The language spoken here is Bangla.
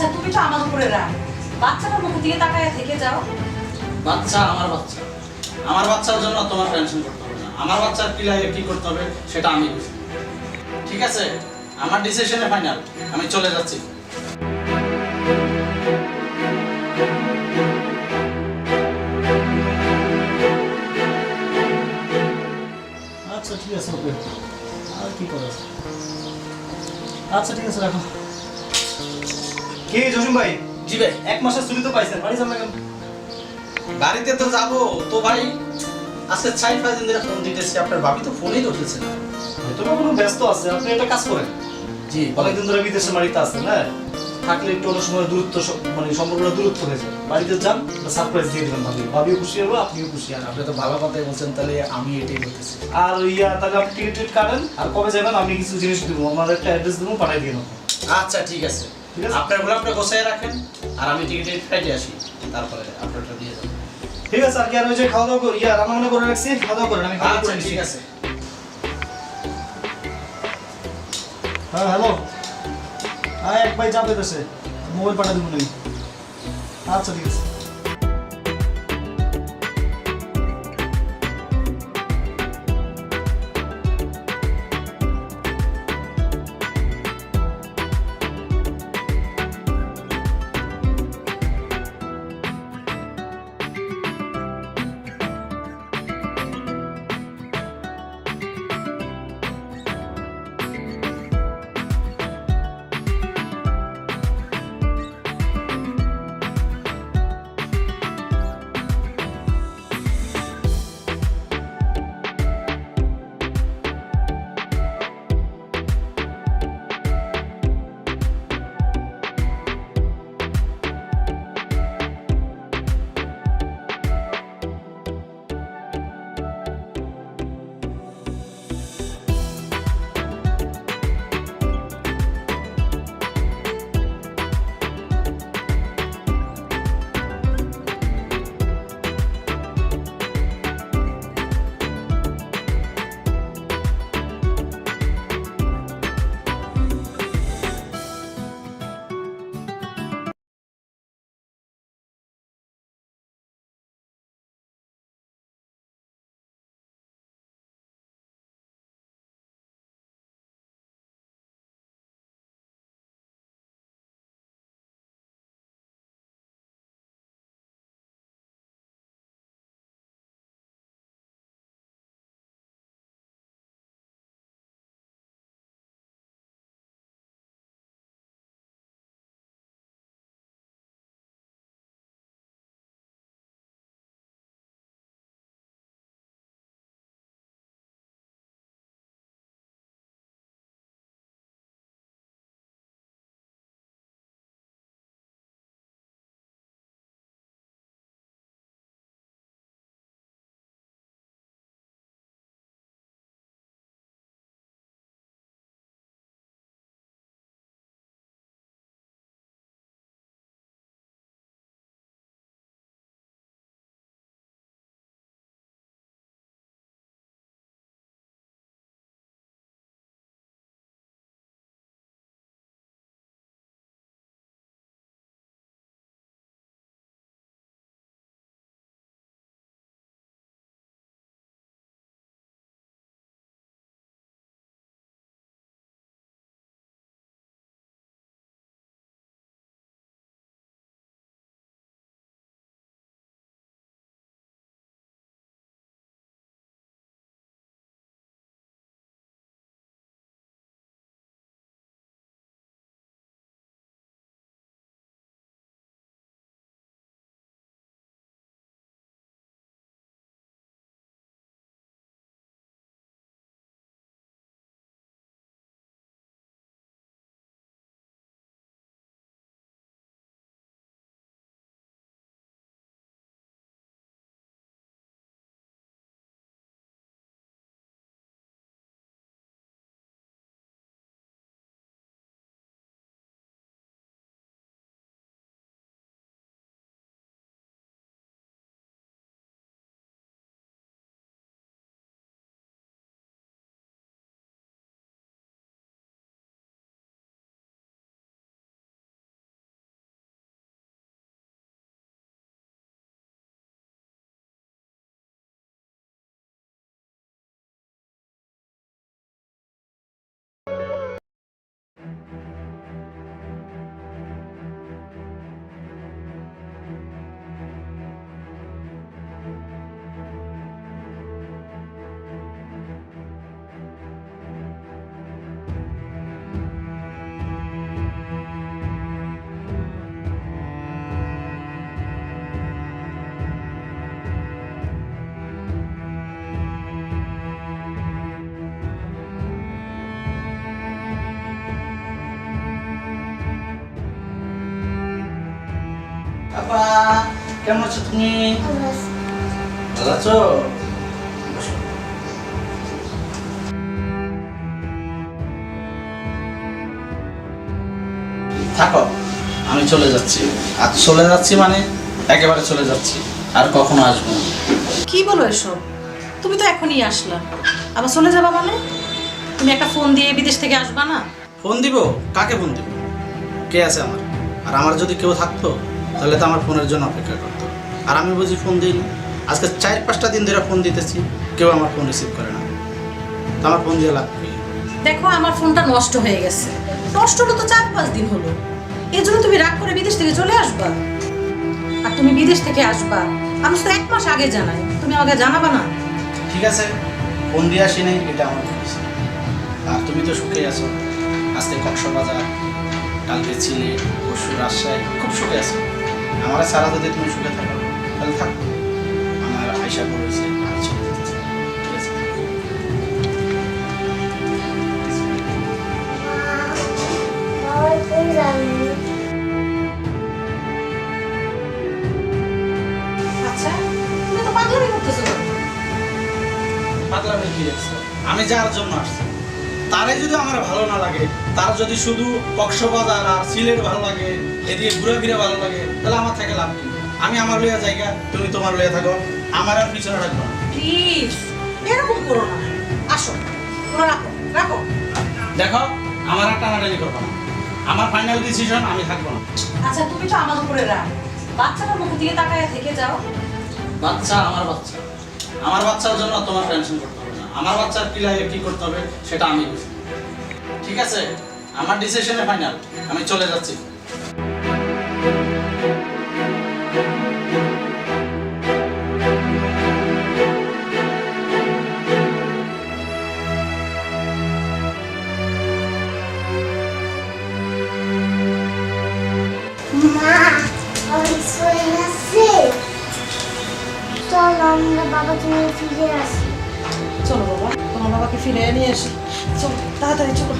আচ্ছা তুমি তো আমার উপরে রাগ। বাচ্চাটার মুখের দিকে তাকায় থেকে যাও। বাচ্চা আমার বাচ্চা। আমার বাচ্চার জন্য তোমার টেনশন করতে হবে না। আমার বাচ্চার কি লাগে কি করতে হবে সেটা আমি বুঝি। ঠিক আছে? আমার ডিসিশনে ফাইনাল আমি চলে যাচ্ছি। আচ্ছা ঠিক আছে আর কি করা আচ্ছা ঠিক আছে রাখো। কে জসিম ভাই? জি ভাই। এক মাসের ছুটি তো পাইছেন বাড়ি যান না কেন? বাড়িতে তো যাব। তো ভাই আজকে চাই পাঁচ দিন ধরে ফোন দিতেছি আপনার ভাবি তো ফোনেই ধরতেছে না। হয়তো কোনো ব্যস্ত আছে আপনি একটা কাজ করেন। জি। অনেকদিন ধরে বিদেশে বাড়িতে আছেন হ্যাঁ? থাকলে একটু অনেক সময় দূরত্ব মানে সম্পর্কটা দূরত্ব হয়ে যায়। বাড়িতে যান সারপ্রাইজ দিয়ে দিবেন ভাবি। ভাবিও খুশি হবে আপনিও খুশি। আর আপনি তো ভালো কথাই বলছেন তাহলে আমি এটাই বলতেছি। আর ইয়া তাহলে আপনি টিকিট কাটেন আর কবে যাবেন আমি কিছু জিনিস দিব আমার একটা অ্যাড্রেস দেবো পাঠিয়ে দিন আচ্ছা ঠিক আছে। ঠিক আছে। আপনারগুলো আপনি গোছায় রাখেন আর আমি টিকিট কেটে আসি। তারপরে আপনারটা দিয়ে যাব ঠিক আছে আর কি আর ওই যে খাওয়া দাওয়া করি আর রান্না বান্না করে রাখছি খাওয়া দাওয়া করেন আমি খাওয়া আচ্ছা করে ঠিক আছে। হ্যাঁ হ্যালো হ্যাঁ এক ভাই যাবে দেশে মোবাইল পাঠা দেবো নাকি আচ্ছা ঠিক আছে। আপা কেমন আছো তুমি? ভালো আছো? থাকো আমি চলে যাচ্ছি। আজ চলে যাচ্ছি মানে একেবারে চলে যাচ্ছি। আর কখনো আসব না। কি বলো এসব? তুমি তো এখনই আসলা। আবার চলে যাবা মানে? তুমি একটা ফোন দিয়ে বিদেশ থেকে আসবা না? ফোন দিব? কাকে ফোন দিব? কে আছে আমার? আর আমার যদি কেউ থাকতো? তাহলে তো আমার ফোনের জন্য অপেক্ষা করতো আর আমি বুঝি ফোন দিইনি। আজকে চার পাঁচটা দিন ধরে ফোন দিতেছি কেউ আমার ফোন রিসিভ করে না। তো আমার ফোন দিয়ে লাভ কি? দেখো আমার ফোনটা নষ্ট হয়ে গেছে। নষ্ট হলো তো চার পাঁচ দিন হলো। এই জন্য তুমি রাগ করে বিদেশ থেকে চলে আসবা। আর তুমি বিদেশ থেকে আসবা। আমি তো এক মাস আগে জানাই। তুমি আমাকে জানাবা না? ঠিক আছে। ফোন দিয়ে আসি নাই এটা আমার আর তুমি তো সুখে আছো। আজকে কক্সবাজার কালকে চিলে পরশু রাজশাহী খুব সুখে আছো। আমার সারা যদি তুমি সুখে থাকো তাহলে থাকো। আমার আশা করেছে ঠিক আছে? আচ্ছা তুমি তো পাগলামি করতেছো পাগলামি কি দেখছ আমি যার জন্য আসছি তারে যদি আমার ভালো না লাগে তার যদি শুধু কক্সবাজার আর সিলেট ভালো লাগে এদিকে ঘুরে ফিরে ভালো লাগে। তাহলে আমার থেকে লাভ কি? আমি আমার লইয়া জায়গা তুমি তোমার লইয়া থাকো। আমার আর পিছনে রাখব প্লিজ এরকম করো না। আসো রাখো রাখো। দেখো আমার আর টানাটানি করব না। আমার ফাইনাল ডিসিশন আমি থাকব না। আচ্ছা তুমি তো আমার উপরে রাখ বাচ্চাটার মুখ দিকে তাকায় থেকে যাও। বাচ্চা আমার বাচ্চা। আমার বাচ্চার জন্য তোমার টেনশন করতে হবে না। আমার বাচ্চার কি লাগে কি করতে হবে সেটা আমি বুঝি ঠিক আছে? আমার ডিসিশনে ফাইনাল আমি চলে যাচ্ছি। আমরা নিয়ে ফিরে আসি। চলো বাবা বাবাকে ফিরে নিয়ে আসি চলো তাড়াতাড়ি চলো।